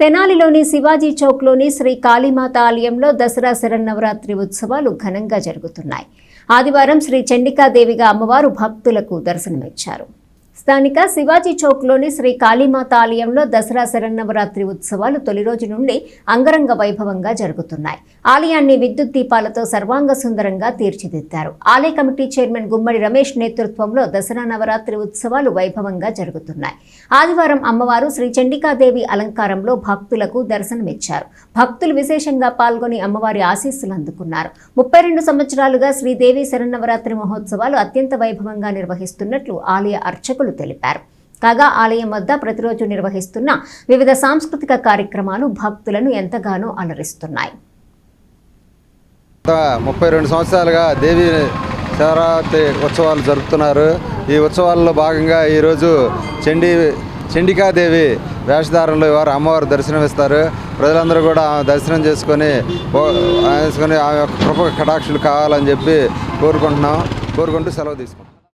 తెనాలిలోని శివాజీ చౌక్లోని శ్రీ కాళీమాత ఆలయంలో దసరా శరన్నవరాత్రి ఉత్సవాలు ఘనంగా జరుగుతున్నాయి. ఆదివారం శ్రీ చండికాదేవిగా అమ్మవారు భక్తులకు దర్శనమిచ్చారు. స్థానిక శివాజీ చౌక్లోని శ్రీ కాళీమాత ఆలయంలో దసరా శరన్నవరాత్రి ఉత్సవాలు తొలి రోజు నుండి అంగరంగ వైభవంగా జరుగుతున్నాయి. ఆలయాన్ని విద్యుత్ దీపాలతో సర్వాంగ సుందరంగా తీర్చిదిద్దారు. ఆలయ కమిటీ చైర్మన్ గుమ్మడి రమేష్ నేతృత్వంలో దసరా నవరాత్రి ఉత్సవాలు వైభవంగా జరుగుతున్నాయి. ఆదివారం అమ్మవారు శ్రీ చండికాదేవి అలంకారంలో భక్తులకు దర్శనమిచ్చారు. భక్తులు విశేషంగా పాల్గొని అమ్మవారి ఆశీస్సులు అందుకున్నారు. ముప్పై రెండు సంవత్సరాలుగా శ్రీదేవి శరన్నవరాత్రి మహోత్సవాలు అత్యంత వైభవంగా నిర్వహిస్తున్నట్లు ఆలయ అర్చకులు తెలిపారు. కాగా ఆలయం వద్ద ప్రతిరోజు నిర్వహిస్తున్న వివిధ సాంస్కృతిక కార్యక్రమాలు భక్తులను ఎంతగానో అలరిస్తున్నాయి. ముప్పై రెండు సంవత్సరాలుగా దేవి శివరాత్రి ఉత్సవాలు జరుపుతున్నారు. ఈ ఉత్సవాల్లో భాగంగా ఈరోజు చండీ చండికాదేవి వేషధారంలో వారు అమ్మవారు దర్శనమిస్తారు. ప్రజలందరూ కూడా ఆమె దర్శనం చేసుకొని చేసుకొని ఆమె యొక్క కృప కటాక్షులు కావాలని చెప్పి కోరుకుంటున్నాం. కోరుకుంటూ సెలవు తీసుకుంటాం